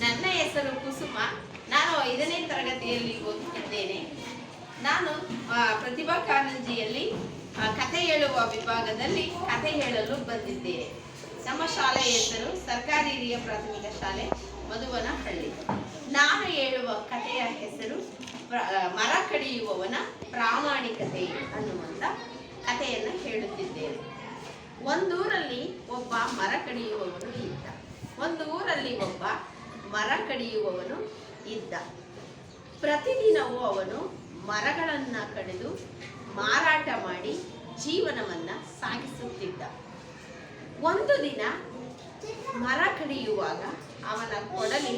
ನನ್ನ ಹೆಸರು ಕುಸುಮ. ನಾನು ಐದನೇ ತರಗತಿಯಲ್ಲಿ ಓದುತ್ತಿದ್ದೇನೆ. ನಾನು ಪ್ರತಿಭಾ ಕಾರಂಜಿಯಲ್ಲಿ ಕಥೆ ಹೇಳುವ ವಿಭಾಗದಲ್ಲಿ ಕಥೆ ಹೇಳಲು ಬಂದಿದ್ದೇನೆ. ನಮ್ಮ ಶಾಲೆಯ ಹೆಸರು ಸರ್ಕಾರಿ ಹಿರಿಯ ಪ್ರಾಥಮಿಕ ಶಾಲೆ ಮಧುವನಹಳ್ಳಿ. ನಾನು ಹೇಳುವ ಕಥೆಯ ಹೆಸರು ಮರ ಕಡಿಯುವವನ ಪ್ರಾಮಾಣಿಕತೆ ಅನ್ನುವಂಥ ಕಥೆಯನ್ನು ಹೇಳುತ್ತಿದ್ದೇನೆ. ಒಂದೂರಲ್ಲಿ ಒಬ್ಬ ಮರ ಕಡಿಯುವವನು ಇದ್ದ. ಒಂದು ಊರಲ್ಲಿ ಒಬ್ಬ ಮರ ಕಡಿಯುವವನು ಇದ್ದ. ಪ್ರತಿದಿನವೂ ಅವನು ಮರಗಳನ್ನು ಕಡಿದು ಮಾರಾಟ ಮಾಡಿ ಜೀವನವನ್ನು ಸಾಗಿಸುತ್ತಿದ್ದ. ಒಂದು ದಿನ ಮರ ಕಡಿಯುವಾಗ ಅವನ ಕೊಡಲಿ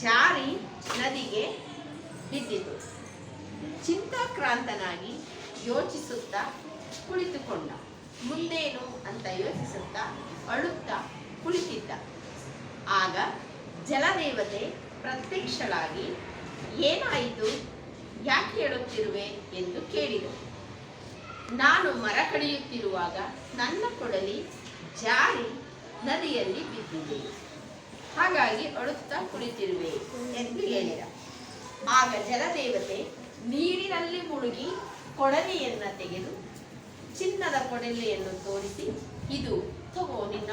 ಜಾರಿ ನದಿಗೆ ಬಿದ್ದಿತು. ಚಿಂತಾಕ್ರಾಂತನಾಗಿ ಯೋಚಿಸುತ್ತಾ ಕುಳಿತುಕೊಂಡ. ಮುಂದೇನು ಅಂತ ಯೋಚಿಸುತ್ತಾ ಅಳುತ್ತಾ ಕುಳಿತಿದ್ದ. ಆಗ ಜಲದೇವತೆ ಪ್ರತ್ಯಕ್ಷಳಾಗಿ ಏನಾಯಿತು ಯಾಕೆ ಹೇಳುತ್ತಿರುವೆ? ಎಂದು ಕೇಳಿದರು ನಾನು ಮರ ಕಡಿಯುತ್ತಿರುವಾಗ ನನ್ನ ಕೊಡಲಿ ಜಾರಿ ನದಿಯಲ್ಲಿ ಬಿದ್ದಿದೆ. ಹಾಗಾಗಿ ಅಳುತ್ತಾ ಕುಳಿತಿರುವೆ ಎಂದು ಹೇಳಿದ. ಆಗ ಜಲದೇವತೆ ನೀರಿನಲ್ಲಿ ಮುಳುಗಿ ಕೊಡಲಿಯನ್ನು ತೆಗೆದು ಚಿನ್ನದ ಕೊಡಲಿಯನ್ನು ತೋರಿಸಿ, ಇದು ತಗೋ ನಿನ್ನ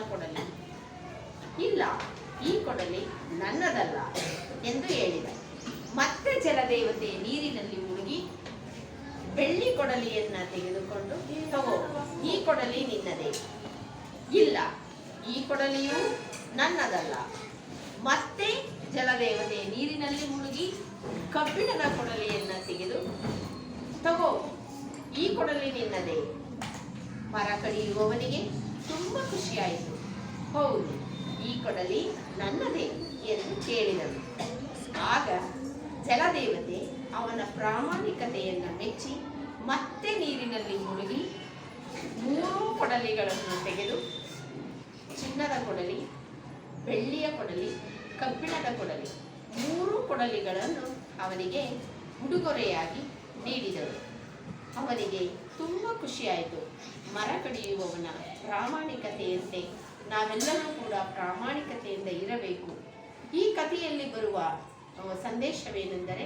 ಈ ಕೊಡಲಿ ನನ್ನದಲ್ಲ ಎಂದು ಹೇಳಿದ. ಮತ್ತೆ ಜಲದೇವತೆ ನೀರಿನಲ್ಲಿ ಮುಳುಗಿ ಬೆಳ್ಳಿ ಕೊಡಲಿಯನ್ನ ತೆಗೆದುಕೊಂಡು ತಗೋ, ಈ ಕೊಡಲಿ ನಿನ್ನದೇ. ಇಲ್ಲ, ಈ ಕೊಡಲಿಯು ನನ್ನದಲ್ಲ. ಮತ್ತೆ ಜಲದೇವತೆ ನೀರಿನಲ್ಲಿ ಮುಳುಗಿ ಕಬ್ಬಿಣದ ಕೊಡಲಿಯನ್ನ ತೆಗೆದು ತಗೋ, ಈ ಕೊಡಲಿ ನಿನ್ನದೇ. ಮರ ಕಡಿಯುವವನಿಗೆ ತುಂಬಾ ಖುಷಿಯಾಯಿತು. ಹೌದು. ಕೊಡಲಿ ನನ್ನದೇ ಎಂದು ಕೇಳಿದನು ಆಗ ಜಲದೇವತೆ ಅವನ ಪ್ರಾಮಾಣಿಕತೆಯನ್ನು ಮೆಚ್ಚಿ ಮತ್ತೆ ನೀರಿನಲ್ಲಿ ಮುಳುಗಿ ಮೂರು ಕೊಡಲಿಗಳನ್ನು ತೆಗೆದು ಚಿನ್ನದ ಕೊಡಲಿ, ಬೆಳ್ಳಿಯ ಕೊಡಲಿ, ಕಬ್ಬಿಣದ ಕೊಡಲಿ ಮೂರು ಕೊಡಲಿಗಳನ್ನು ಅವನಿಗೆ ಉಡುಗೊರೆಯಾಗಿ ನೀಡಿದರು ಅವನಿಗೆ ತುಂಬ ಖುಷಿಯಾಯಿತು. ಮರ ಕಡಿಯುವವನ ಪ್ರಾಮಾಣಿಕತೆಯಂತೆ ನಾವೆಲ್ಲರೂ ಕೂಡ ಪ್ರಾಮಾಣಿಕತೆಯಿಂದ ಇರಬೇಕು. ಈ ಕಥೆಯಲ್ಲಿ ಬರುವ ಸಂದೇಶವೇನೆಂದರೆ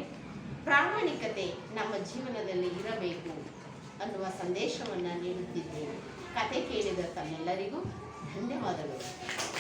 ಪ್ರಾಮಾಣಿಕತೆ ನಮ್ಮ ಜೀವನದಲ್ಲಿ ಇರಬೇಕು ಅನ್ನುವ ಸಂದೇಶವನ್ನು ನೀಡುತ್ತಿದ್ದೇನೆ. ಕತೆ ಕೇಳಿದ ತಮ್ಮೆಲ್ಲರಿಗೂ ಧನ್ಯವಾದಗಳು.